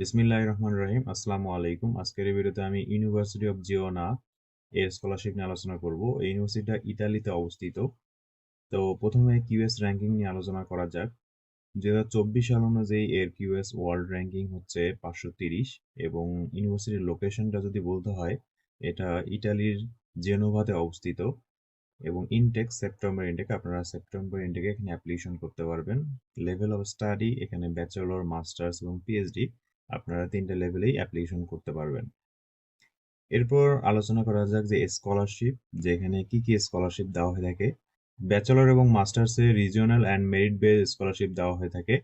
বিসমিল্লাহির রহমান রহিম। আসসালামু আলাইকুম। আজকের এই ভিডিওতে আমি ইউনিভার্সিটি অফ জিওনা এর স্কলারশিপ নিয়ে আলোচনা করব। এই ইউনিভার্সিটিটা ইতালিতে অবস্থিত। তো প্রথমে কিউএস র্যাঙ্কিং নিয়ে আলোচনা করা যাক। দু হাজার চব্বিশ সাল অনুযায়ী এর কিউএস ওয়ার্ল্ড র্যাঙ্কিং হচ্ছে পাঁচশো তিরিশ এবং ইউনিভার্সিটির লোকেশনটা যদি বলতে হয়, এটা ইটালির জেনোভাতে অবস্থিত এবং ইনটেক সেপ্টেম্বর ইনটেক আপনারা সেপ্টেম্বর ইনটেকে এখানে অ্যাপ্লিকেশন করতে পারবেন। লেভেল অফ স্টাডি এখানে ব্যাচেলর মাস্টার্স এবং পিএইচডি আপনারা তিনটে লেভেলেই অ্যাপ্লিকেশন করতে পারবেন। এরপর আলোচনা করা যাক যে স্কলারশিপ যেখানে কি কি স্কলারশিপ দেওয়া হয়ে থাকে। ব্যাচেলর এবং মাস্টার্সে regional and merit base scholarship দেওয়া হয়ে থাকে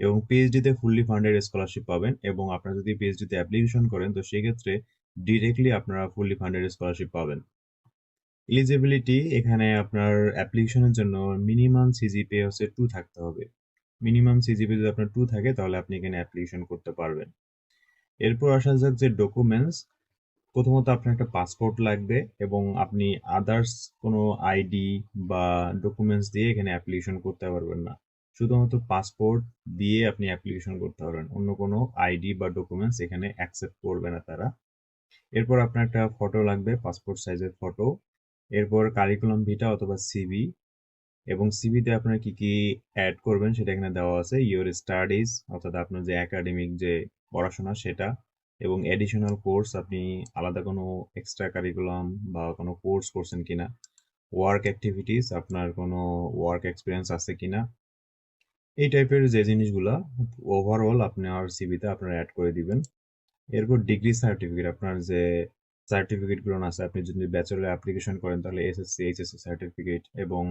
এবং পিএইচডিতে ফুললি ফান্ডেড স্কলারশিপ পাবেন এবং আপনারা যদি পিএইচডিতে অ্যাপ্লিকেশন করেন, তো সেক্ষেত্রে ডিরেক্টলি আপনারা ফুললি ফান্ডেড স্কলারশিপ পাবেন। এলিজিবিলিটি এখানে আপনার অ্যাপ্লিকেশনের জন্য মিনিমাম সিজিপি হচ্ছে টু থাকতে হবে। মিনিমাম সিজিপি যদি আপনার টু থাকে, তাহলে আপনি এখানে অ্যাপ্লিকেশন করতে পারবেন। এরপর আসা যাক যে ডকুমেন্টস প্রথমত আপনার একটা পাসপোর্ট লাগবে এবং আপনি আদার্স কোনো আইডি বা ডকুমেন্টস দিয়ে এখানে অ্যাপ্লিকেশন করতে পারবেন না। শুধুমাত্র পাসপোর্ট দিয়ে আপনি অ্যাপ্লিকেশন করতে পারবেন, অন্য কোনো আইডি বা ডকুমেন্টস এখানে অ্যাকসেপ্ট করবে না তারা। এরপর আপনার একটা ফটো লাগবে পাসপোর্ট সাইজের ফটো এরপর কারিকুলাম ভিটা অথবা সিবি এবং সিভিতে আপনার কি কি অ্যাড করবেন সেটা এখানে দেওয়া আছে। ইওর স্টাডিজ অর্থাৎ আপনার যে একাডেমিক যে পড়াশোনা সেটা এবং এডিশনাল কোর্স আপনি আলাদা কোনো এক্সট্রা কারিকুলাম বা কোনো কোর্স করছেন কিনা। ওয়ার্ক অ্যাক্টিভিটিস আপনার কোনো ওয়ার্ক এক্সপিরিয়েন্স আছে কিনা। এই টাইপের যে জিনিসগুলো ওভারঅল আপনার সিভিতে আপনারা অ্যাড করে দিবেন। এরপর ডিগ্রি সার্টিফিকেট আপনার যে সার্টিফিকেটগুলো আছে, আপনি যদি ব্যাচেলার অ্যাপ্লিকেশন করেন, তাহলে এসএসসি এইচএসসি সার্টিফিকেট এবং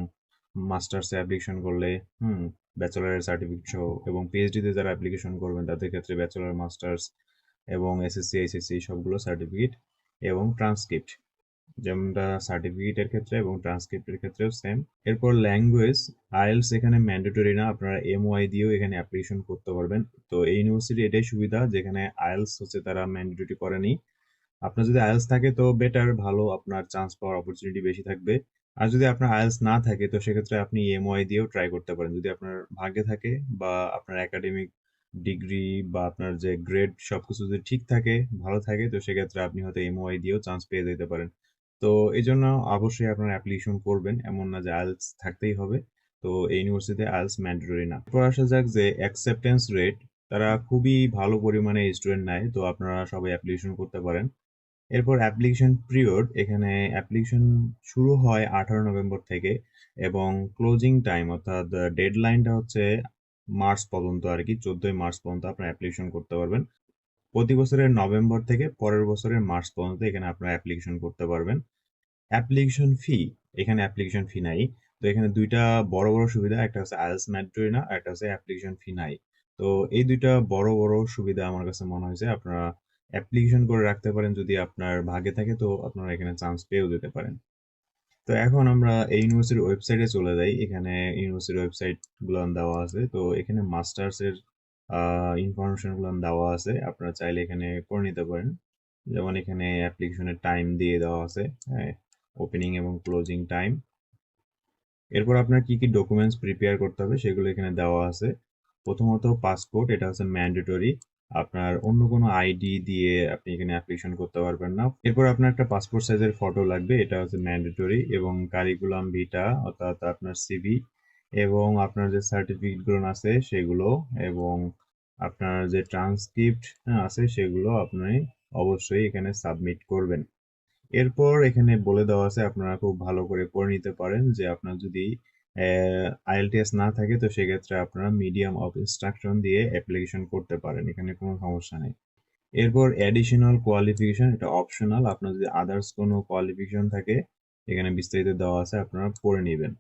মাস্টার্স অ্যাপ্লিকেশন করলে, হুম ব্যাচেলারের সার্টিফিকেট সহ এবং পিএইচডিতে যারা অ্যাপ্লিকেশন করবেন, তাদের ক্ষেত্রে ব্যাচেলার মাস্টার্স এবং এসএসসি এইচএসসি সবগুলো সার্টিফিকেট এবং ট্রান্সক্রিপ্ট যেমনটা সার্টিফিকেটের ক্ষেত্রে এবং ট্রান্সক্রিপ্টের ক্ষেত্রেও সেম এরপর ল্যাঙ্গুয়েজ আইএলস এখানে ম্যান্ডেটরি না, আপনারা এমওয়াই দিয়েও এখানে অ্যাপ্লিকেশন করতে পারবেন। তো এই ইউনিভার্সিটি এটাই সুবিধা, যেখানে আইএলস হচ্ছে তারা ম্যান্ডেটরি করেনি। আপনার যদি আইএলস থাকে তো বেটার ভালো, আপনার চান্স পাওয়ার অপরচুনিটি বেশি থাকবে। আর যদি আপনার আইএলস না থাকে, তো সেক্ষেত্রে আপনি এমওয়াই দিয়েও ট্রাই করতে পারেন। যদি আপনার ভাগ্যে থাকে বা আপনার একাডেমিক ডিগ্রি বা আপনার যে গ্রেড সবকিছু যদি ঠিক থাকে, ভালো থাকে, তো সেক্ষেত্রে আপনি হয়তো এমওয়াই দিয়েও চান্স পেয়ে যেতে পারেন। তো এই জন্য অবশ্যই আপনার অ্যাপ্লিকেশন করবেন। এমন না যে আইএলস থাকতেই হবে। তো এই ইউনিভার্সিটিতে আইএলস ম্যান্ডেটরি না। এরপর আসা যাক যে অ্যাকসেপ্টেন্স রেট তারা খুবই ভালো পরিমাণে স্টুডেন্ট নেয়, তো আপনারা সবাই অ্যাপ্লিকেশন করতে পারেন। এরপর অ্যাপ্লিকেশন পিরিয়ড এখানে অ্যাপ্লিকেশন শুরু হয় আঠারো নভেম্বর থেকে এবং ক্লোজিং টাইম অর্থাৎ ডেডলাইনটা হচ্ছে মার্চ পর্যন্ত আর কি, চোদ্দই মার্চ পর্যন্ত আপনার অ্যাপ্লিকেশন করতে পারবেন। প্রতি বছরের নভেম্বর থেকে পরের বছরের মার্চ পর্যন্ত এখানে আপনার অ্যাপ্লিকেশন করতে পারবেন। অ্যাপ্লিকেশন ফি এখানে অ্যাপ্লিকেশন ফি নাই। তো এখানে দুইটা বড় বড় সুবিধা, একটা হচ্ছে আইএলস ম্যান্ডেটরি না একটা হচ্ছে অ্যাপ্লিকেশন ফি নাই। তো এই দুইটা বড় বড় সুবিধা আমার কাছে মনে হয়েছে, আপনারা অ্যাপ্লিকেশন করে রাখতে পারেন যদি আপনার ভাগে থাকে, তো আপনারা এখানে চান্স পেয়েও যেতে পারেন। তো এখন আমরা এই ইউনিভার্সিটির ওয়েবসাইটে চলে যাই। এখানে ইউনিভার্সিটির ওয়েবসাইটগুলো দেওয়া আছে। তো এখানে মাস্টার্স এর ইনফরমেশনগুলো দেওয়া আছে। আপনারা চাইলে এখানে করে নিতে পারেন। যেমন এখানে অ্যাপ্লিকেশনের টাইম দিয়ে দেওয়া আছে। হ্যাঁ ওপেনিং এবং ক্লোজিং টাইম এরপর আপনার কি কি ডকুমেন্টস প্রিপেয়ার করতে হবে, সেগুলো এখানে দেওয়া আছে। প্রথমত পাসপোর্ট এটা হচ্ছে ম্যান্ডেটরি আপনার অন্য কোনো আইডি দিয়ে আপনি এখানে অ্যাপ্লিকেশন করতে পারবেন না। এরপর আপনার একটা পাসপোর্ট সাইজের ফটো লাগবে, এটা হচ্ছে ম্যান্ডেটরি এবং কারিকুলাম ভিটা অর্থাৎ আপনার সিভি এবং আপনার যে সার্টিফিকেটগুলো আছে সেগুলো এবং আপনার যে ট্রান্সক্রিপ্ট আছে সেগুলো আপনি অবশ্যই এখানে সাবমিট করবেন। এরপর এখানে বলে দেওয়া আছে, আপনারা খুব ভালো করে পড়ে নিতে পারেন যে আপনার যদি আইএলটিএস না থাকে তো সেক্ষেত্রে আপনারা মিডিয়াম অফ ইনস্ট্রাকশন দিয়ে অ্যাপ্লিকেশন করতে পারেন, এখানে কোনো সমস্যা নেই। এরপর অ্যাডিশনাল কোয়ালিফিকেশন এটা অপশনাল আপনার যদি আদার্স কোনো কোয়ালিফিকেশন থাকে, এখানে বিস্তারিত দেওয়া আছে, আপনারা পড়ে নেবেন।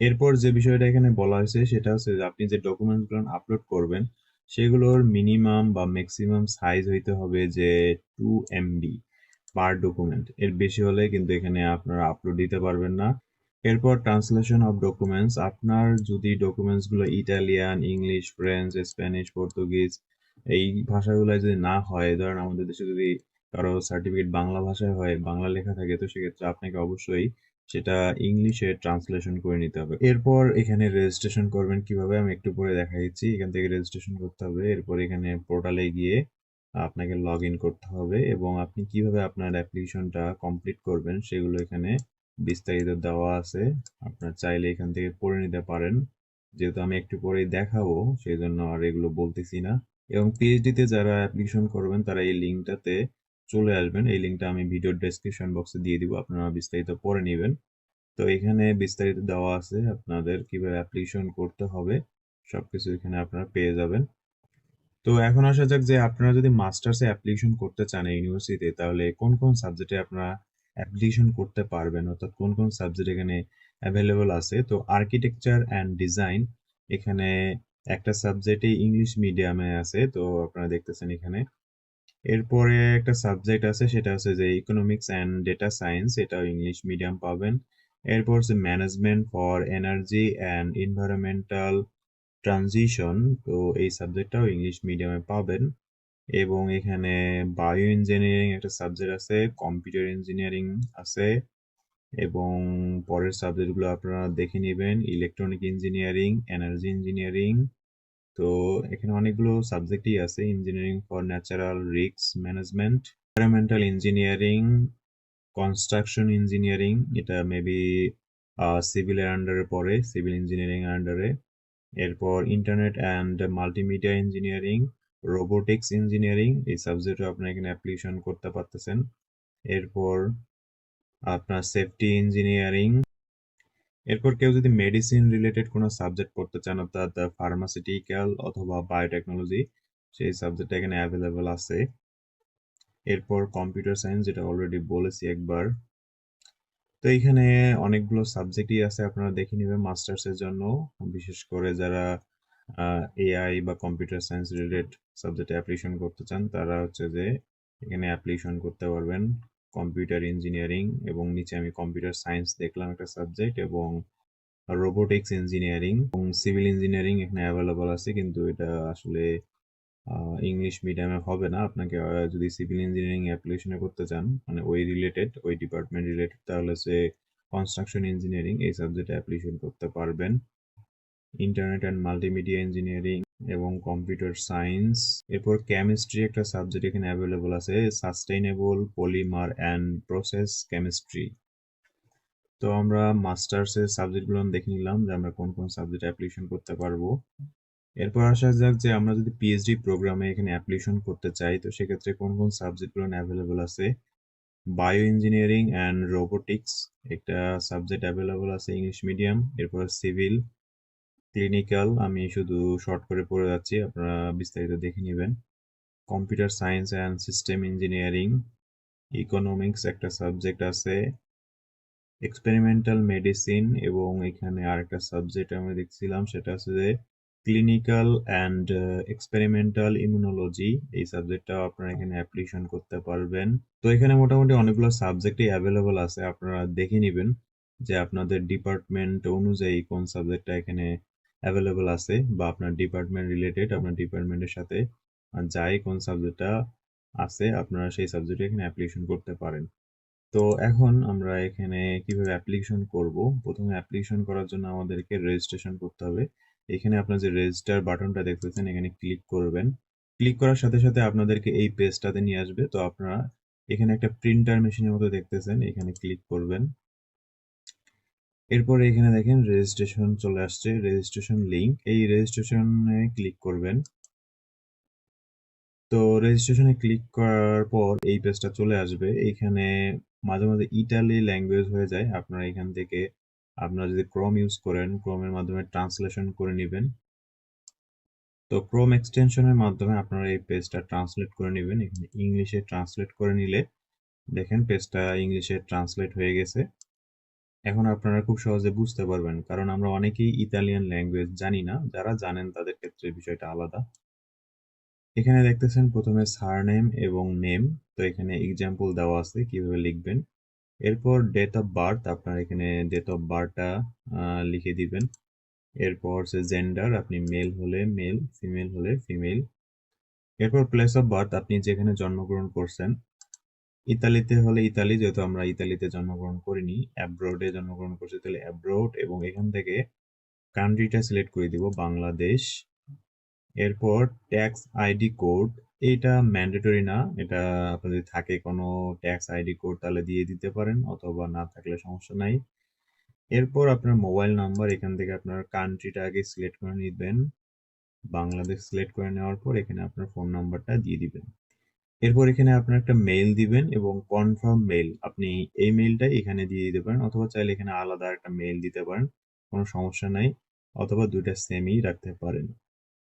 এরপর যে বিষয়টা এখানে বলা হয়েছে, সেটা হচ্ছে যে আপনি যে ডকুমেন্টসগুলো আপলোড করবেন, সেগুলোর মিনিমাম বা ম্যাক্সিমাম সাইজ হইতে হবে যে টু এমবি পার ডকুমেন্ট এর বেশি হলে কিন্তু এখানে আপনারা আপলোড দিতে পারবেন না। এরপর ট্রান্সলেশন অফ ডকুমেন্টস আপনার যদি ডকুমেন্টসগুলো Italian English French Spanish Portuguese এই ভাষাগুলো যদি না হয়, ধরেন আমাদের দেশে যদি কারও সার্টিফিকেট বাংলা ভাষায় হয়, বাংলা লেখা থাকে, তো সেক্ষেত্রে আপনাকে অবশ্যই সেটা ইংলিশে ট্রান্সলেশন করে নিতে হবে। এরপর এখানে রেজিস্ট্রেশন করবেন কীভাবে? আমি একটু পরে দেখা দিচ্ছি এখান থেকে রেজিস্ট্রেশন করতে হবে। এরপর এখানে পোর্টালে গিয়ে আপনাকে লগ ইন করতে হবে এবং আপনি কীভাবে আপনার অ্যাপ্লিকেশনটা কমপ্লিট করবেন, সেগুলো এখানে বিস্তারিত দেওয়া আছে। আপনার চাইলে এখান থেকে পড়ে নিতে পারেন। যেহেতু আমি একটু পরেই দেখাবো সেই জন্য আর এগুলো বলতেছি না। এবং পিএইচডিতে যারা অ্যাপ্লিকেশন করবেন, তারা এই লিঙ্কটাতে চলে আসবেন। এই লিঙ্কটা আমি ভিডিও ডেসক্রিপশন বক্সে দিয়ে দিব, আপনারা বিস্তারিত পড়ে নেবেন। তো এখানে বিস্তারিত দেওয়া আছে আপনাদের কীভাবে অ্যাপ্লিকেশন করতে হবে। সবকিছু এখানে আপনারা পেয়ে যাবেন। তো এখন আসা যাক যে আপনারা যদি মাস্টার্সে অ্যাপ্লিকেশন করতে চান ইউনিভার্সিটিতে তাহলে কোন কোন সাবজেক্টে আপনারা অ্যাপ্লিকেশন করতে পারবেন, অর্থাৎ কোন কোন সাবজেক্ট এখানে অ্যাভেলেবল আছে। তো আর্কিটেকচার অ্যান্ড ডিজাইন এখানে একটা সাবজেক্টে ইংলিশ মিডিয়ামে আছে, তো আপনারা দেখতেছেন এখানে। এরপরে একটা সাবজেক্ট আছে, সেটা হচ্ছে যে ইকোনমিক্স অ্যান্ড ডেটা সায়েন্স এটাও ইংলিশ মিডিয়াম পাবেন। এরপর হচ্ছে management for energy and environmental transition তো এই সাবজেক্টটাও ইংলিশ মিডিয়ামে পাবেন। এবং এখানে বায়ো ইঞ্জিনিয়ারিং একটা সাবজেক্ট আছে, কম্পিউটার ইঞ্জিনিয়ারিং আছে এবং পরের সাবজেক্টগুলো আপনারা দেখে নেবেন, ইলেকট্রনিক ইঞ্জিনিয়ারিং, এনার্জি ইঞ্জিনিয়ারিং। তো এখানে অনেকগুলো সাবজেক্টই আছে, engineering for natural risks management, environmental engineering, construction engineering, এটা মেবি সিভিলের আন্ডারে পড়ে, সিভিল ইঞ্জিনিয়ারিং আন্ডারে। এরপর internet and multimedia engineering robotics engineering এই সাবজেক্টে আপনারা এখানে অ্যাপ্লিকেশন করতে পারতেছেন। এরপর আপনার সেফটি ইঞ্জিনিয়ারিং এরপর কেউ যদি মেডিসিন রিলেটেড কোনো সাবজেক্ট পড়তে চান, অর্থাৎ ফার্মাসিউটিক্যাল অথবা বায়োটেকনোলজি সেই সাবজেক্ট এখানে অ্যাভেলেবেল আছে। এরপর কম্পিউটার সায়েন্স যেটা অলরেডি বলেছি একবার। তো এখানে অনেকগুলো সাবজেক্টই আছে, আপনারা দেখে নেবেন মাস্টার্সের জন্য। বিশেষ করে যারা এআই বা কম্পিউটার সায়েন্স রিলেটেড সাবজেক্টে অ্যাপ্লিকেশন করতে চান, তারা হচ্ছে যে এখানে অ্যাপ্লিকেশন করতে পারবেন কম্পিউটার ইঞ্জিনিয়ারিং এবং নিচে আমি কম্পিউটার সায়েন্স দেখলাম একটা সাবজেক্ট এবং রোবোটিক্স ইঞ্জিনিয়ারিং এবং সিভিল ইঞ্জিনিয়ারিং এখানে অ্যাভেলেবল আছে, কিন্তু এটা আসলে ইংলিশ মিডিয়ামে হবে না। আপনাকে যদি সিভিল ইঞ্জিনিয়ারিং অ্যাপ্লিকেশনে করতে চান মানে ওই রিলেটেড ওই ডিপার্টমেন্ট রিলেটেড তাহলে সে কনস্ট্রাকশন ইঞ্জিনিয়ারিং এই সাবজেক্টে অ্যাপ্লিকেশন করতে পারবেন। ইন্টারনেট অ্যান্ড মাল্টিমিডিয়া ইঞ্জিনিয়ারিং এবং কম্পিউটার সায়েন্স এরপর কেমিস্ট্রি একটা সাবজেক্ট এখানে অ্যাভেলেবল আছে sustainable polymer and process chemistry তো আমরা মাস্টার্সের সাবজেক্টগুলো দেখে নিলাম যে আমরা কোন কোন সাবজেক্ট অ্যাপ্লিকেশন করতে পারব। এরপর আসা যাক যে আমরা যদি পিএইচডি প্রোগ্রামে এখানে অ্যাপ্লিকেশন করতে চাই, তো সেক্ষেত্রে কোন কোন সাবজেক্টগুলো অ্যাভেলেবল আছে? বায়ো ইঞ্জিনিয়ারিং অ্যান্ড রোবোটিক্স একটা সাবজেক্ট অ্যাভেলেবল আছে ইংলিশ মিডিয়াম এরপর সিভিল ক্লিনিক্যাল আমি শুধু শর্ট করে পড়ে যাচ্ছি, আপনারা বিস্তারিত দেখে নেবেন। Computer science and system engineering economics একটা সাবজেক্ট আছে। এক্সপেরিমেন্টাল মেডিসিন এবং এখানে আরেকটা সাবজেক্ট আমি দেখছিলাম, সেটা হচ্ছে যে ক্লিনিক্যাল অ্যান্ড এক্সপেরিমেন্টাল ইমিউনোলজি এই সাবজেক্টটাও আপনারা এখানে অ্যাপ্লিকেশন করতে পারবেন। তো এখানে মোটামুটি অনেকগুলো সাবজেক্টই অ্যাভেলেবল আছে, আপনারা দেখে নেবেন যে আপনাদের ডিপার্টমেন্ট অনুযায়ী কোন সাবজেক্টটা এখানে অ্যাভেলেবল আছে বা আপনার ডিপার্টমেন্ট রিলেটেড আপনার ডিপার্টমেন্টের সাথে যাই কোন সাবজেক্টটা আছে, আপনারা সেই সাবজেক্টে এখানে অ্যাপ্লিকেশন করতে পারেন। তো এখন আমরা এখানে কীভাবে অ্যাপ্লিকেশন করব? প্রথমে অ্যাপ্লিকেশন করার জন্য আমাদেরকে রেজিস্ট্রেশন করতে হবে। এখানে আপনার যে রেজিস্টার বাটনটা দেখতেছেন, এখানে ক্লিক করবেন। ক্লিক করার সাথে সাথে আপনাদেরকে এই পেজটাতে নিয়ে আসবে। তো আপনারা এখানে একটা প্রিন্টার মেশিনের মতো দেখতেছেন, এখানে ক্লিক করবেন। এরপরে এখানে দেখেন রেজিস্ট্রেশন চলে আসছে রেজিস্ট্রেশন লিঙ্ক এই রেজিস্ট্রেশনে ক্লিক করবেন। তো রেজিস্ট্রেশনে ক্লিক করার পর এই পেজটা চলে আসবে। এইখানে মাঝে মাঝে ইটালি ল্যাঙ্গুয়েজ হয়ে যায়। আপনারা এখান থেকে আপনারা যদি ক্রোম ইউজ করেন ক্রোমের মাধ্যমে ট্রান্সলেশন করে নেবেন। তো ক্রোম এক্সটেনশনের মাধ্যমে আপনারা এই পেজটা ট্রান্সলেট করে নেবেন। এখানে ইংলিশে ট্রান্সলেট করে নিলে দেখেন পেজটা ইংলিশে ট্রান্সলেট হয়ে গেছে। এখন আপনারা খুব সহজে বুঝতে পারবেন, কারণ আমরা অনেকেই ইতালিয়ান ল্যাঙ্গুয়েজ জানি না, যারা জানেন তাদের ক্ষেত্রে বিষয়টা আলাদা। এখানে দেখতেছেন প্রথমে সারনেম এবং নেম তো এখানে এক্সাম্পল দেওয়া আছে কীভাবে লিখবেন। এরপর ডেট অফ বার্থ আপনার এখানে ডেট অফ বার্থটা লিখে দিবেন। এরপর সে জেন্ডার আপনি মেল হলে মেল ফিমেল হলে ফিমেল এরপর প্লেস অফ বার্থ আপনি যেখানে জন্মগ্রহণ করছেন ইতালিতে হলে ইতালি, যেহেতু আমরা ইতালিতে জন্মগ্রহণ করিনি অ্যাব্রোডে জন্মগ্রহণ করছি, তাহলে অ্যাব্রোড এবং এখান থেকে কান্ট্রিটা সিলেক্ট করে দিব, বাংলাদেশ এরপর ট্যাক্স আইডি কোড এটা ম্যান্ডেটরি না। এটা আপনার যদি থাকে কোনো ট্যাক্স আইডি কোড তাহলে দিয়ে দিতে পারেন, অথবা না থাকলে সমস্যা নাই। এরপর আপনার মোবাইল নাম্বার এখান থেকে আপনার কান্ট্রিটা আগে সিলেক্ট করে নিবেন। বাংলাদেশ সিলেক্ট করে নেওয়ার পর এখানে আপনার ফোন নাম্বারটা দিয়ে দিবেন। এরপর এখানে আপনার একটা মেইল দিবেন এবং কনফার্ম মেইল আপনি এই মেইলটাই এখানে দিয়ে দিতে পারেন অথবা চাইলে এখানে আলাদা একটা মেইল দিতে পারেন। কোনো সমস্যা নাই। অথবা ২ টা সেমই রাখতে পারেন।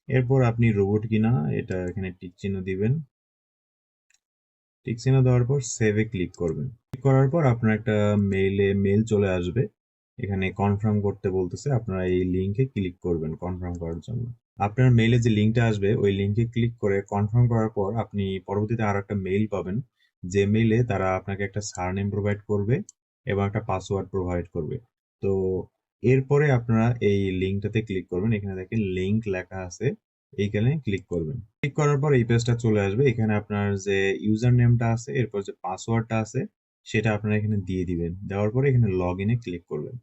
এরপর আপনি রোবট কিনা, এটা এখানে টিক চিহ্ন দিবেন। টিক চিহ্ন দেওয়ার পর সেভ ক্লিক করবেন। ক্লিক করার পর আপনার একটা মেইলে মেইল চলে আসবে। এখানে কনফার্ম করতে বলতেছে, আপনারা এই লিংকে ক্লিক করবেন কনফার্ম করার জন্য। আপনার মেইলে যে লিংকটা আসবে, ওই লিংকে ক্লিক করে কনফার্ম করার পর আপনি পরবর্তীতে আরেকটা মেইল পাবেন। যে মেইলে তারা আপনাকে একটা সারনেম প্রোভাইড করবে এবং একটা পাসওয়ার্ড প্রোভাইড করবে। তো এরপরে আপনারা এই লিংকটাতে ক্লিক করবেন। এখানে দেখেন লিঙ্ক লেখা আছে। এইখানে ক্লিক করবেন। ক্লিক করার পর এই পেজটা চলে আসবে। এখানে আপনার যে ইউজার নেমটা আছে, এরপর যে পাসওয়ার্ডটা আছে, সেটা আপনারা এখানে দিয়ে দিবেন। দেওয়ার পরে এখানে এ ক্লিক করবেন।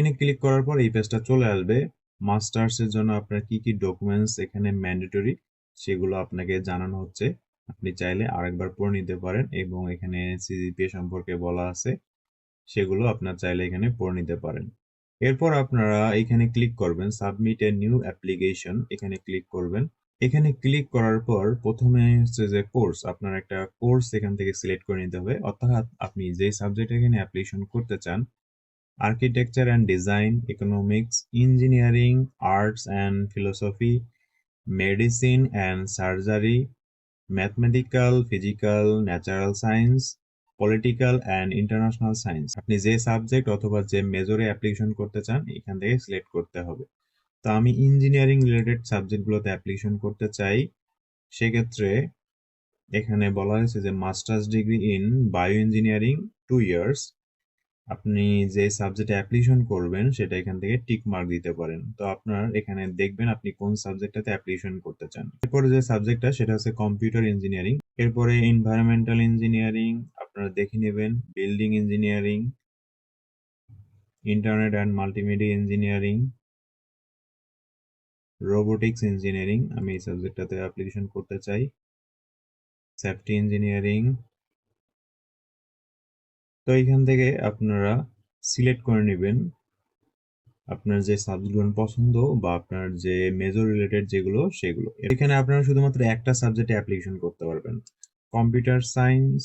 এ ক্লিক করার পর এই পেজটা চলে আসবে। মাস্টার্স এর জন্য আপনার কি, কি ডকুমেন্টস এখানে ম্যান্ডেটরি সেগুলো আপনাকে জানানো হচ্ছে। আপনি চাইলে আরেকবার পড়ে নিতে পারেন এবং এখানে সিজিপিএ সম্পর্কে বলা আছে। সেগুলো আপনার চাইলে এখানে পড়ে নিতে পারেন। এরপর আপনারা এখানে ক্লিক করবেন সাবমিট এ নিউ অ্যাপ্লিকেশন এখানে ক্লিক করবেন। এখানে ক্লিক করার পর প্রথমে হচ্ছে যে কোর্স আপনার একটা কোর্স এখান থেকে সিলেক্ট করে নিতে হবে। অর্থাৎ আপনি যে সাবজেক্ট এখানে অ্যাপ্লিকেশন করতে চান architecture and design, economics, engineering, arts and philosophy, medicine and surgery, mathematical, physical, natural science, political and international science. আপনি যে সাবজেক্ট অথবা যে মেজরে অ্যাপ্লিকেশন করতে চান এখান থেকে সিলেক্ট করতে হবে। তো আমি ইঞ্জিনিয়ারিং রিলেটেড সাবজেক্টগুলোতে অ্যাপ্লিকেশন করতে চাই। সেক্ষেত্রে এখানে বলা হয়েছে যে masters degree in bio engineering two years. আপনি যে সাবজেক্টে অ্যাপ্লিকেশন করবেন সেটা এখান থেকে টিক মার্ক দিতে পারেন। তো আপনার এখানে দেখবেন আপনি কোন সাবজেক্টটাতে অ্যাপ্লিকেশন করতে চান। এরপরে যে সাবজেক্টটা সেটা হচ্ছে কম্পিউটার ইঞ্জিনিয়ারিং। এরপরে এনভায়রনমেন্টাল ইঞ্জিনিয়ারিং আপনারা দেখে নেবেন, building engineering, internet and multimedia engineering, robotics engineering আমি এই সাবজেক্টটাতে অ্যাপ্লিকেশন করতে চাই। সেফটি ইঞ্জিনিয়ারিং তো এখান থেকে আপনারা সিলেক্ট করে নেবেন। আপনার যে সাবজেক্টগুলো পছন্দ বা আপনার যে মেজর রিলেটেড যেগুলো, সেগুলো। এখানে আপনারা শুধুমাত্র একটা সাবজেক্টে অ্যাপ্লিকেশন করতে পারবেন। কম্পিউটার সায়েন্স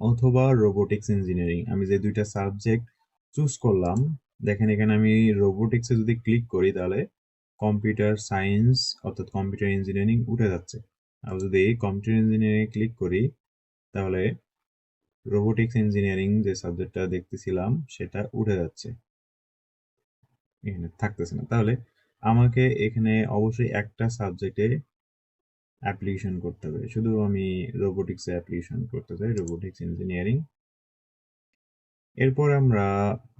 অথবা রোবোটিক্স ইঞ্জিনিয়ারিং আমি যে দুইটা সাবজেক্ট চুজ করলাম, দেখেন এখানে আমি রোবোটিক্সে যদি ক্লিক করি তাহলে কম্পিউটার সায়েন্স অর্থাৎ কম্পিউটার ইঞ্জিনিয়ারিং উঠে যাচ্ছে। আর যদি কম্পিউটার ইঞ্জিনিয়ারিং ক্লিক করি, তাহলে রোবোটিক্স ইঞ্জিনিয়ারিং যে সাবজেক্টটা দেখতেছিলাম, সেটা উঠে যাচ্ছে। এখানে থাকতেছে না। তাহলে আমাকে এখানে অবশ্যই একটা সাবজেক্টে অ্যাপ্লিকেশন করতে হবে। শুধু আমি রোবোটিক্সে অ্যাপ্লিকেশন করতে চাই রোবোটিক্স ইঞ্জিনিয়ারিং এরপর আমরা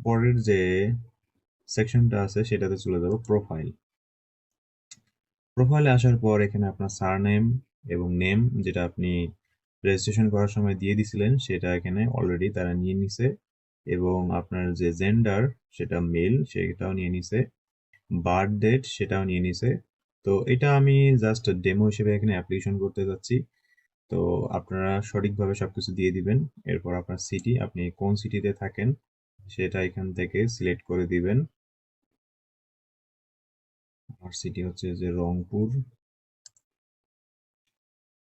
পরের যে সেকশনটা আছে, সেটাতে চলে যাব প্রোফাইল প্রোফাইলে আসার পর এখানে আপনার সারনেম এবং নেম যেটা আপনি রেজিস্ট্রেশন করার সময় দিয়ে দিছিলেন, সেটা এখানে অলরেডি তারা নিয়ে নিছে এবং আপনার যে জেন্ডার সেটা মেল সেটাও নিয়ে নিছে বার্থ ডেট সেটাও নিয়ে নিছে। তো এটা আমি জাস্ট ডেমো হিসেবে এখানে অ্যাপ্লিকেশন করতে যাচ্ছি। তো আপনারা সঠিকভাবে সব কিছু দিয়ে দিবেন, এরপর আপনার সিটি আপনি কোন সিটিতে থাকেন, সেটা এখান থেকে সিলেক্ট করে দিবেন। আমার সিটি হচ্ছে যে রংপুর।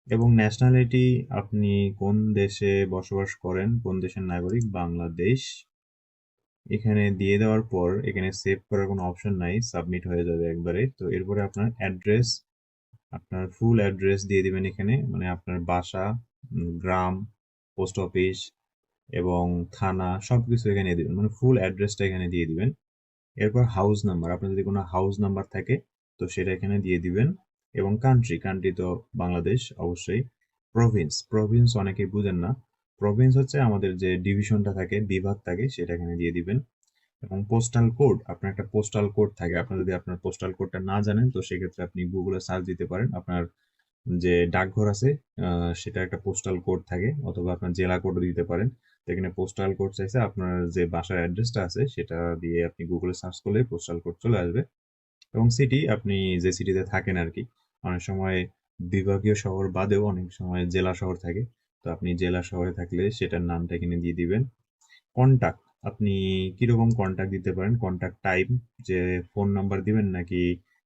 এবং ন্যাশনালিটি আপনি কোন দেশে বসবাস করেন? কোন দেশের নাগরিক? বাংলাদেশ। এখানে দিয়ে দেওয়ার পর, এখানে সেভ করার কোনো অপশন নাই সাবমিট হয়ে যাবে একবারে। তো এরপরে আপনার অ্যাড্রেস আপনার ফুল অ্যাড্রেস দিয়ে দিবেন এখানে। মানে আপনার বাসা গ্রাম পোস্ট অফিস এবং থানা সব কিছু এখানে দিবেন। মানে ফুল অ্যাড্রেসটা এখানে দিয়ে দিবেন। এরপর হাউস নাম্বার আপনার যদি কোনো হাউস নাম্বার থাকে, তো সেটা এখানে দিয়ে দিবেন। এবং কান্ট্রি কান্ট্রি তো বাংলাদেশ অবশ্যই। প্রভিন্স প্রভিন্স অনেকেই বুঝেন না। প্রভিন্স হচ্ছে আমাদের যে ডিভিশনটা থাকে, বিভাগ থাকে, সেটা এখানে দিয়ে দিবেন। এবং পোস্টাল কোড আপনার একটা পোস্টাল কোড থাকে। আপনার যদি আপনার পোস্টাল কোডটা না জানেন, তো সেক্ষেত্রে আপনি গুগলে সার্চ দিতে পারেন। আপনার যে ডাকঘর আছে সেটা একটা পোস্টাল কোড থাকে, অথবা আপনার জেলা কোডও দিতে পারেন। তো এখানে পোস্টাল কোড চাইছে আপনার যে বাসার অ্যাড্রেসটা আছে, সেটা দিয়ে আপনি গুগলে সার্চ করলে পোস্টাল কোড চলে আসবে। এবং সিটি আপনি যে সিটিতে থাকেন আর কি অনেক সময় বিভাগীয় শহর বাদেও অনেক সময় জেলা শহর থাকে। তো আপনি জেলা শহরে থাকলে সেটার নামটা এখানে দিয়ে দিবেন। কন্টাক্ট আপনি কীরকম কন্টাক্ট দিতে পারেন? কন্টাক্ট টাইপ যে ফোন নাম্বার দিবেন নাকি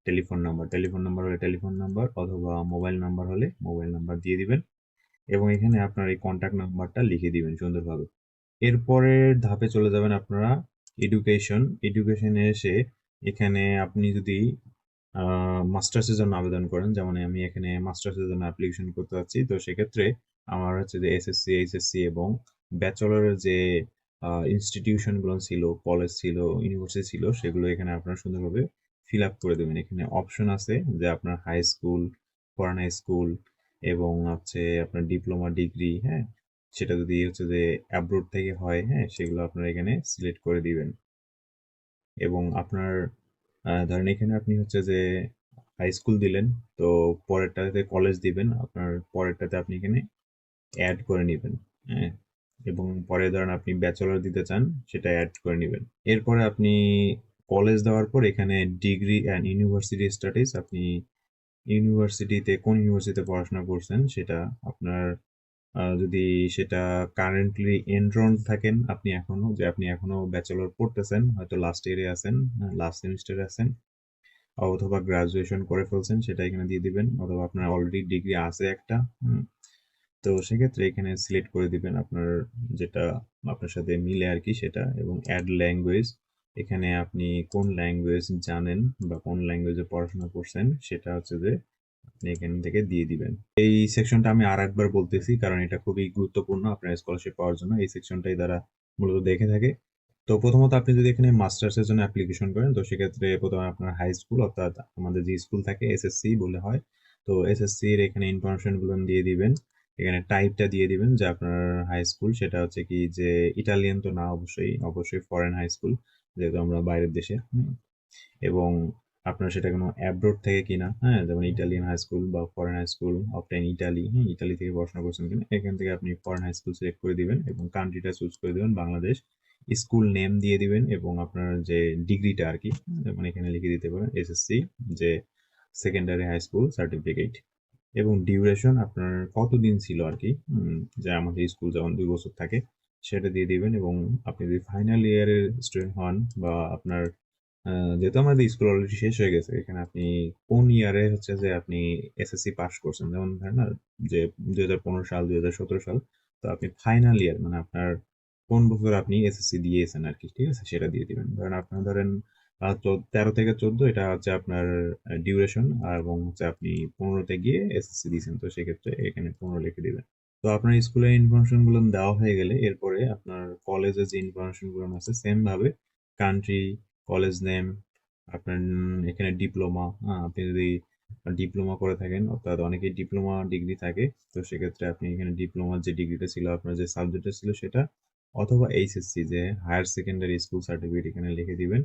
টেলিফোন নাম্বার টেলিফোন নাম্বার হলে টেলিফোন নাম্বার অথবা মোবাইল নাম্বার হলে মোবাইল নাম্বার দিয়ে দিবেন। এবং এখানে আপনার এই কন্ট্যাক্ট নাম্বারটা লিখে দিবেন সুন্দরভাবে। এরপরের ধাপে চলে যাবেন আপনারা এডুকেশন এডুকেশনে এসে এখানে আপনি যদি মাস্টার্সের জন্য আবেদন করেন। যেমন আমি এখানে মাস্টার্সের জন্য অ্যাপ্লিকেশন করতে যাচ্ছি। তো সেক্ষেত্রে আমার হচ্ছে যে এসএসসি এইচএসসি এবং ব্যাচেলরের যে ইনস্টিটিউশনগুলো ছিল কলেজ ছিল ইউনিভার্সিটি ছিল, সেগুলো এখানে আপনারা সুন্দরভাবে ফিল আপ করে দেবেন। এখানে অপশন আছে যে আপনার হাই স্কুল হাই স্কুল এবং হচ্ছে আপনার ডিপ্লোমা ডিগ্রি হ্যাঁ? সেটা যদি হচ্ছে যে অ্যাব্রোড থেকে হয় হ্যাঁ? সেগুলো আপনারা এখানে সিলেক্ট করে দিবেন। এবং আপনার ধরেন এখানে আপনি হচ্ছে যে হাই স্কুল দিলেন, তো পরেরটাতে কলেজ দিবেন, আপনার পরেরটাতে আপনি এখানে অ্যাড করে নেবেন হ্যাঁ? এবং পরে ধরেন আপনি ব্যাচেলর দিতে চান, সেটা অ্যাড করে নেবেন। এরপরে আপনি কলেজ দেওয়ার পর এখানে ডিগ্রি অ্যান্ড ইউনিভার্সিটি স্টাডিজ আপনি ইউনিভার্সিটিতে কোন ইউনিভার্সিটিতে পড়াশোনা করছেন, সেটা আপনার যদি সেটা কারেন্টলি এনরোল থাকেন আপনি এখনও, যে আপনি এখনও ব্যাচেলর পড়তেছেন, হয়তো লাস্ট ইয়ারে আছেন লাস্ট সেমিস্টারে আছেন, অথবা গ্রাজুয়েশন করে ফেলছেন, সেটা এখানে দিয়ে দিবেন, অথবা আপনার অলরেডি ডিগ্রি আছে একটা তো সেক্ষেত্রে এখানে সিলেক্ট করে দিবেন আপনার যেটা আপনার সাথে মিলে আর কি সেটা, এবং অ্যাড ল্যাঙ্গুয়েজ এখানে আপনি কোন ল্যাঙ্গুয়েজ জানেন বা কোন ল্যাঙ্গুয়েজে পড়াশোনা করছেন, সেটা হচ্ছে যে আপনি এখান থেকে দিয়ে দিবেন। এই সেকশনটা আমি আর একবার বলতেছি, কারণ এটা খুবই গুরুত্বপূর্ণ আপনার স্কলারশিপ পাওয়ার জন্য। এই সেকশনটাই দ্বারা মূলত দেখে থাকে। তো প্রথমত আপনি যদি এখানে মাস্টার্সের জন্য অ্যাপ্লিকেশন করেন, তো সেক্ষেত্রে প্রথমে আপনার হাই স্কুল অর্থাৎ আমাদের যে স্কুল থাকে এসএসসি বলে হয়। তো এসএসসি এর এখানে ইনফরমেশনগুলো দিয়ে দিবেন। এখানে টাইপটা দিয়ে দিবেন যে আপনার হাই স্কুল সেটা হচ্ছে কি যে ইটালিয়ান তো না অবশ্যই অবশ্যই ফরেন হাই স্কুল যেহেতু আমরা বাইরের দেশে। এবং আপনার সেটা কোনো অ্যাব্রোড থেকে কিনা হ্যাঁ? যেমন ইটালিয়ান হাই স্কুল বা foreign high school obtain Italy হ্যাঁ? ইটালি থেকে পড়াশোনা করছেন কিনা, এখান থেকে আপনি ফরেন হাই স্কুল সিলেক্ট করে দিবেন এবং কান্ট্রিটা চুজ করে দেবেন, বাংলাদেশ। স্কুল নেম দিয়ে দিবেন এবং আপনার যে ডিগ্রিটা আর কি যেমন এখানে লিখে দিতে পারেন এসএসসি যে সেকেন্ডারি হাই স্কুল সার্টিফিকেট এবং ডিউরেশন আপনার কতদিন ছিল আর কি যে আমাদের স্কুল যেমন দুই বছর থাকে, সেটা দিয়ে দিবেন এবং আপনি যদি ফাইনাল ইয়ারের স্টুডেন্ট হন বা আপনার যেহেতু আমাদের স্কুল অলরেডি শেষ হয়ে গেছে, এখানে আপনি কোন ইয়ারে হচ্ছে যে আপনি এসএসসি পাস করছেন? যেমন ধরেন না, যে দুই হাজার পনেরো সাল, দুই হাজার সতেরো সাল, তো আপনি ফাইনাল ইয়ার মানে আপনার কোন বছর আপনি এসএসসি দিয়েছেন আর কি, ঠিক আছে? সেটা দিয়ে দিবেন। ধরেন আপনার ধরেন তেরো থেকে চোদ্দ, এটা হচ্ছে আপনার ডিউরেশন এবং হচ্ছে আপনি পনেরোতে গিয়ে এসএসসি দিয়েছেন, তো সেক্ষেত্রে এখানে পনেরো লিখে দিবেন। তো আপনার স্কুলের ইনফরমেশনগুলো দেওয়া হয়ে গেলে, এরপরে আপনার কলেজের যে ইনফরমেশনগুলো আছে সেম ভাবে কান্ট্রি কলেজ নেম আপনার এখানে ডিপ্লোমা আপনি যদি ডিপ্লোমা করে থাকেন, অর্থাৎ অনেকেই ডিপ্লোমা ডিগ্রি থাকে, তো সেক্ষেত্রে আপনি এখানে ডিপ্লোমার যে ডিগ্রিটা ছিল, আপনার যে সাবজেক্টটা ছিল সেটা, অথবা এইচএসসি যে হায়ার সেকেন্ডারি স্কুল সার্টিফিকেট এখানে লিখে দিবেন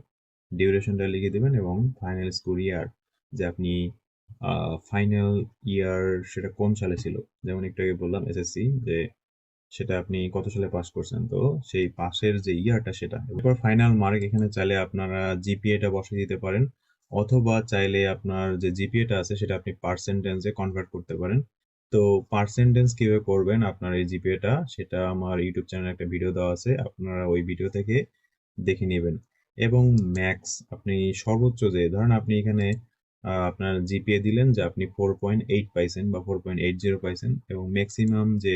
ডিউরেশনটা লিখে দিবেন এবং ফাইনাল স্কুল ইয়ার যে আপনি ফাইনাল ইয়ার সেটা কোন সালে ছিল? যেমন একটু আগে বললাম এসএসসি যে সেটা আপনি কত সালে পাস করছেন? তো সেই পাশের যে ইয়ারটা সেটা। এরপর ফাইনাল মার্ক এখানে চাইলে আপনারা জিপিএটা বসে দিতে পারেন, অথবা চাইলে আপনার যে জিপিএটা আছে সেটা আপনি পার্সেন্টেন্সে কনভার্ট করতে পারেন। তো পার্সেন্টেন্স কীভাবে করবেন আপনার এই জিপিএটা সেটা আমার ইউটিউব চ্যানেলে একটা ভিডিও দেওয়া আছে, আপনারা ওই ভিডিও থেকে দেখে নেবেন। এবং ম্যাক্স আপনি সর্বোচ্চ যে, ধরেন আপনি এখানে আপনার জিপিএ দিলেন যে আপনি ফোর পয়েন্ট এইট পাইছেন বা ফোর পয়েন্ট এইট জিরো পাইছেন, এবং ম্যাক্সিমাম যে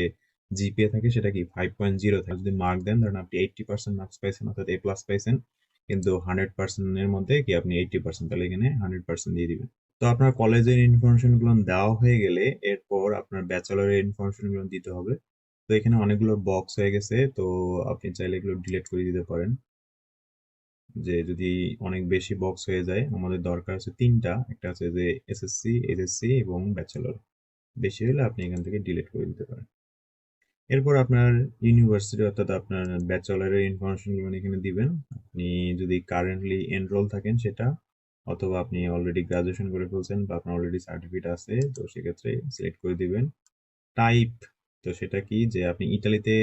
জিপিএ থাকে, সেটা কি ফাইভ পয়েন্ট জিরো থাকে। যদি মার্ক দেন, ধরেন আপনি এইটটি পার্সেন্ট মার্কস পাইছেন, অর্থাৎ এ প্লাস পাইছেন, কিন্তু হান্ড্রেড পার্সেন্টের মধ্যে কি আপনি এইটটি পার্সেন্ট তাহলে এখানে হান্ড্রেড পার্সেন্ট দিয়ে দিবেন। তো আপনার কলেজের ইনফরমেশনগুলো দেওয়া হয়ে গেলে এরপর আপনার ব্যাচেলরের ইনফরমেশনগুলো দিতে হবে। তো এখানে অনেকগুলো বক্স হয়ে গেছে, তো আপনি চাইলে এগুলো ডিলিট করে দিতে পারেন। যে যদি অনেক বেশি বক্স হয়ে যায়, আমাদের দরকার আছে তিনটা। একটা আছে যে এসএসসি এসএসসি এবং ব্যাচেলর বেশি হলে আপনি এখান থেকে ডিলিট করে দিতে পারেন। এরপর আপনার ইউনিভার্সিটি অর্থাৎ আপনার ব্যাচেলরের ইনফরমেশনগুলো এখানে দিবেন। আপনি যদি কারেন্টলি এনরোল থাকেন সেটা, অথবা আপনি অলরেডি গ্রাজুয়েশন করে ফেলছেন বা আপনার অলরেডি সার্টিফিকেট আছে, তো সেক্ষেত্রে সিলেক্ট করে দিবেন। টাইপ তো সেটা কি যে আপনি ইটালিতে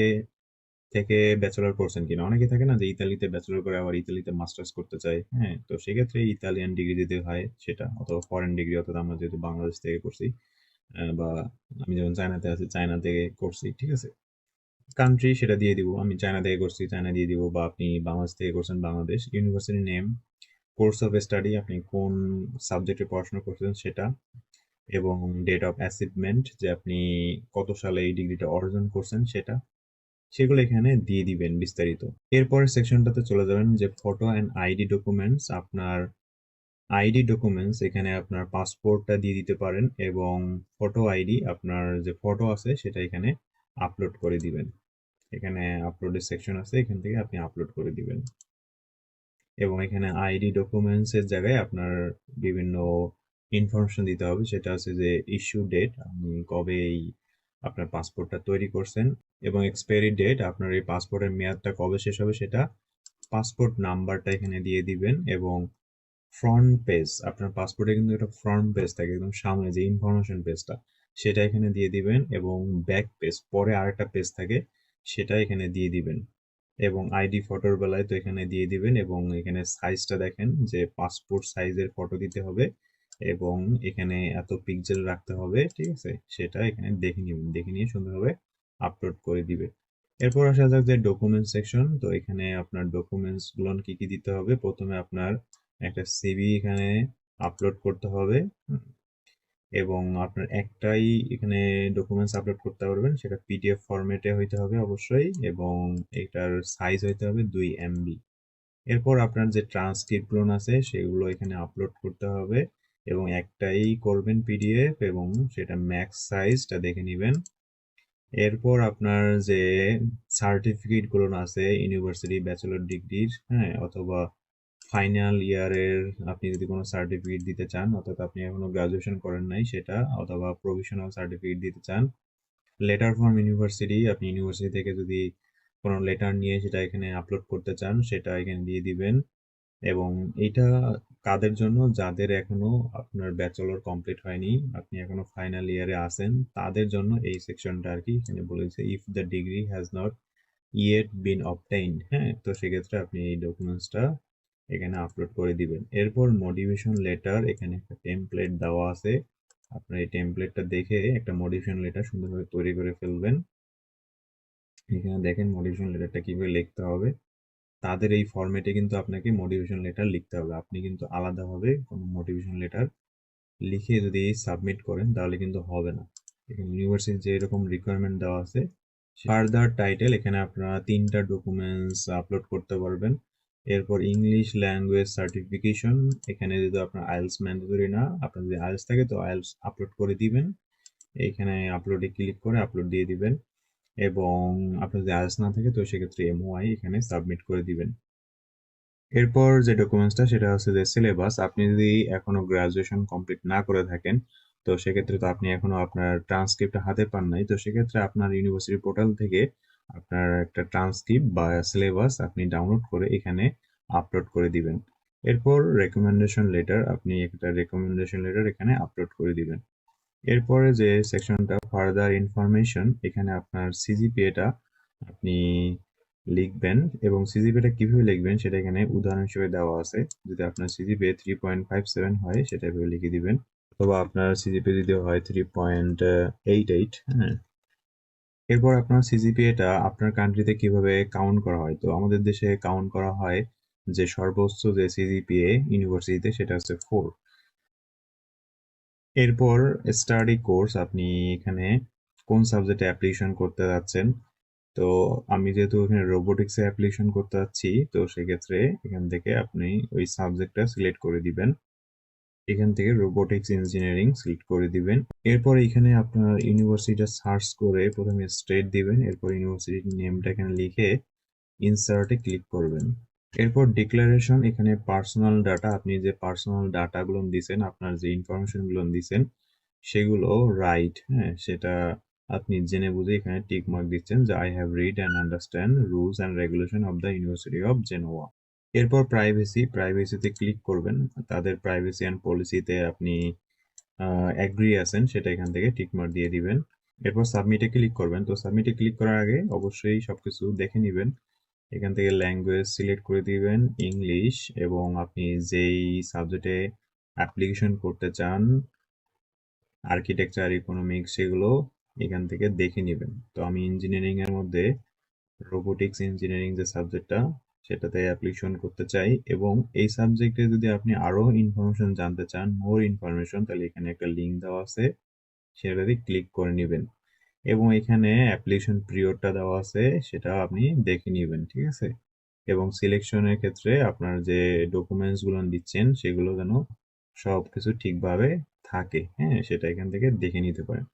থেকে ব্যাচেলর করছেন কিনা? অনেকে থাকে না যে ইতালিতে ব্যাচেলর করে আবার ইতালিতে মাস্টার্স করতে চায় হ্যাঁ? তো সেক্ষেত্রে ইতালিয়ান ডিগ্রি দিতে হয় সেটা, অথবা ফরেন ডিগ্রি অর্থাৎ আমরা যেহেতু বাংলাদেশ থেকে করছি। বা আমি যেমন চায়নাতে আছি চায়না থেকে করছি, ঠিক আছে? কান্ট্রি সেটা দিয়ে দিব। আমি চায়না থেকে করছি, চায়না দিয়ে দিব বা আপনি বাংলাদেশ থেকে করছেন, Bangladesh. University name course of study আপনি কোন সাবজেক্টে পড়াশোনা করছেন সেটা এবং ডেট অফ অ্যাচিভমেন্ট যে আপনি কত সালে এই ডিগ্রিটা অর্জন করছেন সেটা, সেগুলো এখানে দিয়ে দিবেন বিস্তারিত। এরপরের সেকশনটাতে চলে যাবেন যে ফটো অ্যান্ড আইডি ডকুমেন্টস আপনার আইডি ডকুমেন্টস এখানে আপনার পাসপোর্টটা দিয়ে দিতে পারেন এবং ফটো আইডি, আপনার যে ফটো আছে সেটা এখানে আপলোড করে দিবেন। এখানে আপলোডের সেকশন আছে, এখান থেকে আপনি আপলোড করে দিবেন। এবং এখানে আইডি ডকুমেন্টস এর জায়গায় আপনার বিভিন্ন ইনফরমেশন দিতে হবে। সেটা হচ্ছে যে ইস্যু ডেট আপনি কবে এই আপনার পাসপোর্টটা তৈরি করছেন এবং এক্সপায়ারি ডেট আপনার এই পাসপোর্টের মেয়াদটা কবে শেষ হবে সেটা পাসপোর্ট নাম্বারটা এখানে দিয়ে দিবেন এবং ফ্রন্ট পেজ আপনার পাসপোর্টে কিন্তু একটা ফ্রন্ট পেজ থাকে, একদম সামনে যে ইনফরমেশন পেজটা সেটা এখানে দিয়ে দিবেন এবং ব্যাক পেজ পরে আরেকটা পেজ থাকে, সেটা এখানে দিয়ে দিবেন। এবং আইডি ফটোর বেলায় তো এখানে দিয়ে দিবেন এবং এখানে সাইজটা দেখেন যে পাসপোর্ট সাইজের ফটো দিতে হবে এবং এখানে এত পিক্সেল রাখতে হবে, ঠিক আছে? সেটা এখানে দেখে নেবেন, দেখে নিয়ে সুন্দরভাবে আপলোড করে দিবে এরপর আসা যাক যে ডকুমেন্ট সেকশন তো এখানে আপনার ডকুমেন্টসগুলো কি কি দিতে হবে? প্রথমে আপনার একটা সিভি এখানে আপলোড করতে হবে এবং আপনার একটাই এখানে ডকুমেন্টস আপলোড করতে পারবেন, সেটা পিডিএফ ফরম্যাটে হইতে হবে অবশ্যই, এবং এটার সাইজ হইতে হবে দুই এমবি এরপর আপনার যে ট্রান্সক্রিপ্টগুলো আছে, সেগুলো এখানে আপলোড করতে হবে, এবং একটাই করবেন পিডিএফ এবং সেটা ম্যাক্স সাইজটা দেখে নেবেন। এরপর আপনার যে সার্টিফিকেটগুলো আছে ইউনিভার্সিটি ব্যাচেলর ডিগ্রির হ্যাঁ অথবা ফাইনাল ইয়ারের আপনি যদি কোনো সার্টিফিকেট দিতে চান, অর্থাৎ আপনি এখনও গ্রাজুয়েশন করেন নাই সেটা, অথবা প্রভিশনাল সার্টিফিকেট দিতে চান লেটার ফ্রম ইউনিভার্সিটি আপনি ইউনিভার্সিটি থেকে যদি কোনো লেটার নিয়ে সেটা এখানে আপলোড করতে চান, সেটা এখানে দিয়ে দিবেন। এবং এটা কাদের জন্য? যাদের এখনও আপনার ব্যাচেলর কমপ্লিট হয়নি, আপনি এখনও ফাইনাল ইয়ারে আছেন, তাদের জন্য এই সেকশনটা আর কি এখানে বলেছে if the degree has not yet been obtained হ্যাঁ তো সেক্ষেত্রে আপনি এই ডকুমেন্টসটা এখানে আপলোড করে দিবেন। এরপর মোটিভেশন লেটার এখানে একটা টেমপ্লেট দেওয়া আছে। আপনার এই টেমপ্লেটটা দেখে একটা মোটিভেশন লেটার সুন্দরভাবে তৈরি করে ফেলবেন। এখানে দেখেন মোটিভেশন লেটারটা কীভাবে লিখতে হবে। তাদের এই ফরম্যাটে কিন্তু আপনাকে মোটিভেশন লেটার লিখতে হবে। আপনি কিন্তু আলাদাভাবে কোনো মোটিভেশন লেটার লিখে যদি সাবমিট করেন, তাহলে কিন্তু হবে না। এখানে ইউনিভার্সিটির যে এরকম রিকোয়ারমেন্ট দেওয়া আছে। ফার্দার টাইটেল এখানে আপনারা তিনটা ডকুমেন্টস আপলোড করতে পারবেন। এরপর ইংলিশ ল্যাঙ্গুয়েজ সার্টিফিকেশন এখানে যদি আপনার আইএলস ম্যান্ডেটরি না, আপনার যদি আইএলস থাকে, তো আইএলস আপলোড করে দিবেন। এখানে আপলোডে ক্লিক করে আপলোড দিয়ে দিবেন। এবং আপনার যদি আইএলস না থাকে, তো সেক্ষেত্রে এমওআই এখানে সাবমিট করে দিবেন। এরপর যে ডকুমেন্টসটা সেটা হচ্ছে যে সিলেবাস আপনি যদি এখনও গ্রাজুয়েশন কমপ্লিট না করে থাকেন, তো সেক্ষেত্রে তো আপনি এখনও আপনার ট্রান্সক্রিপ্ট হাতে পান নাই। তো সেক্ষেত্রে আপনার ইউনিভার্সিটি পোর্টাল থেকে আপনার একটা ট্রান্সক্রিপ্ট বা সিলেবাস আপনি ডাউনলোড করে এখানে আপলোড করে দিবেন। এরপর রেকমেন্ডেশন লেটার আপনি একটা রেকমেন্ডেশন লেটার এখানে আপলোড করে দিবেন। এরপরে যে সেকশনটা ফার্দার ইনফরমেশন এখানে আপনার সিজিপিএটা আপনি লিখবেন এবং সিজিপিএটা কীভাবে লিখবেন সেটা এখানে উদাহরণ হিসেবে দেওয়া আছে। যদি আপনার CGPA three point five seven হয়, সেটা এভাবে লিখে দিবেন। অথবা আপনার সিজিপিএ যদি হয় থ্রি পয়েন্ট এইট এইট হ্যাঁ এরপর আপনার সিজিপিএটা আপনার কান্ট্রিতে কীভাবে কাউন্ট করা হয়? তো আমাদের দেশে কাউন্ট করা হয় যে সর্বোচ্চ যে সিজিপিএ ইউনিভার্সিটিতে সেটা হচ্ছে ফোর এরপর স্টাডি কোর্স আপনি এখানে কোন সাবজেক্টে অ্যাপ্লিকেশন করতে যাচ্ছেন? তো আমি যেহেতু এখানে রোবোটিক্সে অ্যাপ্লিকেশন করতে যাচ্ছি, তো সেক্ষেত্রে এখান থেকে আপনি ওই সাবজেক্টটা সিলেক্ট করে দিবেন। এখান থেকে রোবোটিক্স ইঞ্জিনিয়ারিং সিলেক্ট করে দিবেন। এরপর এখানে আপনার ইউনিভার্সিটিটা সার্চ করে প্রথমে স্টেট দিবেন, এরপর ইউনিভার্সিটির নেমটা এখানে লিখে ইনসার্টে ক্লিক করবেন। এরপর ডিক্লারেশন এখানে পার্সোনাল ডাটা আপনি যে পার্সোনাল ডাটাগুলো দিছেন, আপনার যে ইনফরমেশনগুলো দিছেন, সেগুলো রাইট হ্যাঁ সেটা আপনি জেনে বুঝে এখানে টিক মার্ক দিচ্ছেন যে I have read and understand rules and regulation of the university of Genoa এরপর প্রাইভেসি প্রাইভেসিতে ক্লিক করবেন। তাদের প্রাইভেসি অ্যান্ড পলিসিতে আপনি অ্যাগ্রি আছেন সেটা এখান থেকে টিক মার্ক দিয়ে দিবেন। এরপর সাবমিটে ক্লিক করবেন। তো সাবমিটে ক্লিক করার আগে অবশ্যই সবকিছু দেখে নেবেন। এখান থেকে ল্যাঙ্গুয়েজ সিলেক্ট করে দিবেন ইংলিশ এবং আপনি যেই সাবজেক্টে অ্যাপ্লিকেশন করতে চান আর্কিটেকচার, ইকোনমিক্স সেগুলো এখান থেকে দেখে নিবেন। তো আমি ইঞ্জিনিয়ারিং এর মধ্যে রোবোটিক্স ইঞ্জিনিয়ারিং যে সাবজেক্টটা সেটাতে অ্যাপ্লিকেশন করতে চাই এবং এই সাবজেক্টে যদি আপনি আরও ইনফরমেশন জানতে চান, মোর ইনফরমেশন তাহলে এখানে একটা লিঙ্ক দেওয়া আছে। সেটাতে ক্লিক করে নিবেন এবং এখানে অ্যাপ্লিকেশন পিরিয়ডটা দেওয়া আছে সেটা আপনি দেখে নিবেন, ঠিক আছে? এবং সিলেকশনের ক্ষেত্রে আপনার যে ডকুমেন্টসগুলো দিচ্ছেন সেগুলো যেন সবকিছু ঠিকভাবে থাকে, হ্যাঁ? সেটা এখান থেকে দেখে নিতে পারেন।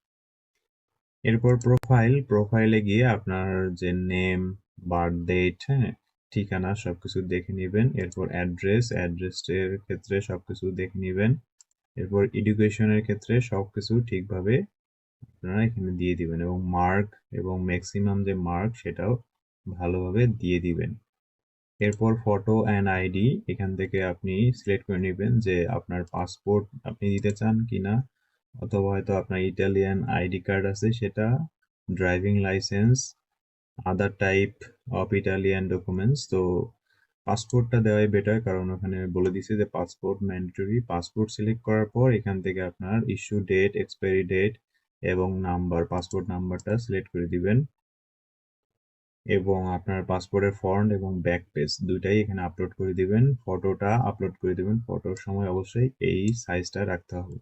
এরপর প্রোফাইল, প্রোফাইলে গিয়ে আপনার যে নেম, বার্থ ডেট, হ্যাঁ? ঠিকানা সবকিছু দেখে নেবেন এরপর অ্যাড্রেস, অ্যাড্রেসের ক্ষেত্রে সবকিছু দেখে নিবেন। এরপর এডুকেশনের ক্ষেত্রে সবকিছু ঠিকভাবে আপনারা এখানে দিয়ে দিবেন এবং মার্ক এবং ম্যাক্সিমাম যে মার্ক সেটাও ভালোভাবে দিয়ে দিবেন। এরপর ফটো অ্যান্ড আইডি এখান থেকে আপনি সিলেক্ট করে নিবেন যে আপনার পাসপোর্ট আপনি দিতে চান কিনা অথবা হয়তো আপনার ইটালিয়ান আইডি কার্ড আছে সেটা, driving licence, other type of Italian documents তো পাসপোর্টটা দেওয়াই বেটার কারণ ওখানে বলে দিছে যে পাসপোর্ট ম্যান্ডেটরি পাসপোর্ট সিলেক্ট করার পর এখান থেকে আপনার ইস্যু ডেট, এক্সপায়ারি ডেট এবং নাম্বার পাসপোর্ট নাম্বারটা সিলেক্ট করে দিবেন। এবং আপনার পাসপোর্টের ফ্রন্ট এবং ব্যাক পেজ দুইটাই এখানে আপলোড করে দিবেন। ফটোটা আপলোড করে দিবেন। ফটোর সময় অবশ্যই এই সাইজটা রাখতে হবে।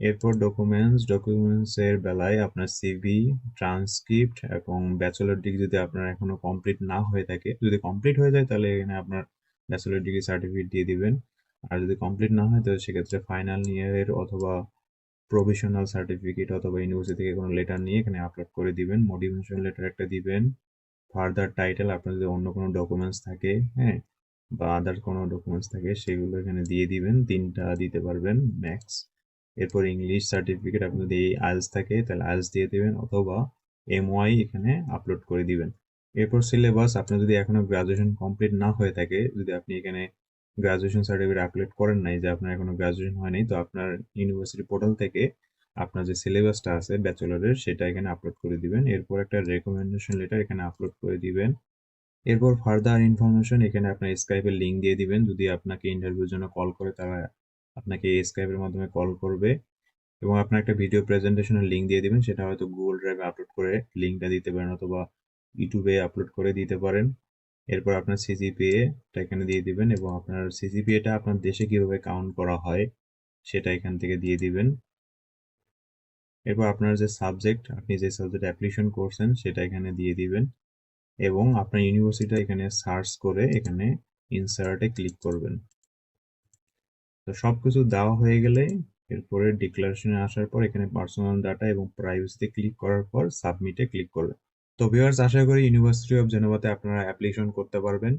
এরপর ডকুমেন্টস, ডকুমেন্টস এর বেলায় আপনার সিভি, ট্রান্সক্রিপ্ট এবং ব্যাচেলর ডিগ্রি যদি আপনার এখনও কমপ্লিট না হয়ে থাকে, যদি কমপ্লিট হয়ে যায় তাহলে এখানে আপনার ব্যাচেলর ডিগ্রি সার্টিফিকেট দিয়ে দিবেন। আর যদি কমপ্লিট না হয় তাহলে সেক্ষেত্রে ফাইনাল ইয়ারের অথবা প্রভিশনাল সার্টিফিকেট অথবা ইউনিভার্সিটি থেকে কোনো লেটার নিয়ে এখানে আপলোড করে দিবেন। মোটিভেশন লেটার একটা দিবেন। ফার্দার টাইটেল আপনার যদি অন্য কোনো ডকুমেন্টস থাকে, হ্যাঁ? বা আদার কোনো ডকুমেন্টস থাকে সেগুলো এখানে দিয়ে দিবেন। তিনটা দিতে পারবেন ম্যাক্স। এরপর ইংলিশ সার্টিফিকেট আপনার যদি আইএলটিএস থাকে তাহলে আইএলটিএস দিয়ে দিবেন অথবা এমওয়াই এখানে আপলোড করে দিবেন। এরপর সিলেবাস আপনার যদি এখনও গ্রাজুয়েশন কমপ্লিট না হয়ে থাকে, যদি আপনি এখানে গ্রাজুয়েশন সার্টিফিকেট আপলোড করেন নাই যে আপনার এখনও গ্রাজুয়েশন হয় নাই তো আপনার ইউনিভার্সিটি পোর্টাল থেকে আপনার যে সিলেবাসটা আছে ব্যাচেলরের সেটা এখানে আপলোড করে দিবেন। এরপর একটা রেকমেন্ডেশন লেটার এখানে আপলোড করে দিবেন। এরপর ফার্দার ইনফরমেশন এখানে আপনার স্কাইপের লিংক দিয়ে দিবেন। যদি আপনাকে ইন্টারভিউর জন্য কল করে তারা আপনাকে স্কাইপের মাধ্যমে কল করবে এবং আপনার একটা ভিডিও প্রেজেন্টেশনের লিংক দিয়ে দিবেন, সেটা হয়তো গুগল ড্রাইভে আপলোড করে লিংকটা দিতে পারেন অথবা ইউটিউবে আপলোড করে দিতে পারেন। এরপর আপনার সিজিপিএ টা এখানে দিয়ে দিবেন এবং আপনার সিজিপিএটা আপনার দেশে কীভাবে কাউন্ট করা হয় সেটা এখান থেকে দিয়ে দিবেন। এরপর আপনার যে সাবজেক্ট আপনি যে সাবজেক্ট অ্যাপ্লিকেশন করছেন সেটা এখানে দিয়ে দিবেন এবং আপনার ইউনিভার্সিটিটা এখানে সার্চ করে এখানে ইনসার্ট ক্লিক করবেন। তো সবকিছু দেওয়া হয়ে গেলে এরপরে ডিক্লারেশনে আসার পর এখানে পার্সোনাল ডাটা এবং প্রাইভেসিতে ক্লিক করার পর সাবমিটে ক্লিক করবেন। তো ভিউয়ার্স আশা করি ইউনিভার্সিটি অফ জেনেভাতে আপনারা অ্যাপ্লিকেশন করতে পারবেন।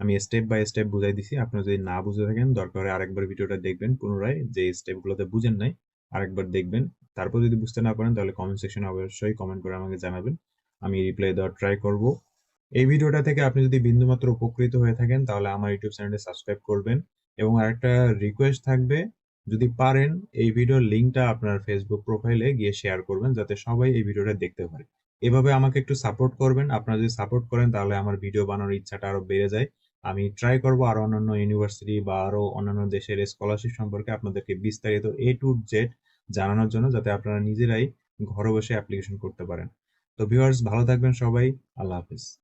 আমি স্টেপ বাই স্টেপ বুঝাই দিছি। আপনারা যদি না বুঝে থাকেন, দরকার হয় আরেকবার ভিডিওটা দেখবেন পুনরায় যে স্টেপগুলোতে বুঝেন নাই, আরেকবার দেখবেন। তারপর যদি বুঝতে না পারেন, তাহলে কমেন্ট সেকশনে অবশ্যই কমেন্ট করে আমাকে জানাবেন। আমি রিপ্লাই দেওয়ার ট্রাই করব। এই ভিডিওটা থেকে আপনি যদি বিন্দুমাত্র উপকৃত হয়ে থাকেন, তাহলে আমার ইউটিউব চ্যানেলটি সাবস্ক্রাইব করবেন এবং আরেকটা রিকোয়েস্ট থাকবে, যদি পারেন এই ভিডিওর লিংকটা আপনার ফেসবুক প্রোফাইলে গিয়ে শেয়ার করবেন, যাতে সবাই এই ভিডিওটা দেখতে পারে। এভাবে আমাকে একটু সাপোর্ট করবেন। আপনারা যদি সাপোর্ট করেন, তাহলে আমার ভিডিও বানানোর ইচ্ছাটা আরও বেড়ে যায়। আমি ট্রাই করব আরও অন্যান্য ইউনিভার্সিটি বা আরও অন্যান্য দেশের স্কলারশিপ সম্পর্কে আপনাদেরকে বিস্তারিত এ টু জেড জানানোর জন্য, যাতে আপনারা নিজেরাই ঘরে বসে অ্যাপ্লিকেশন করতে পারেন। তো ভিউয়ার্স ভালো থাকবেন সবাই। আল্লাহ হাফেজ।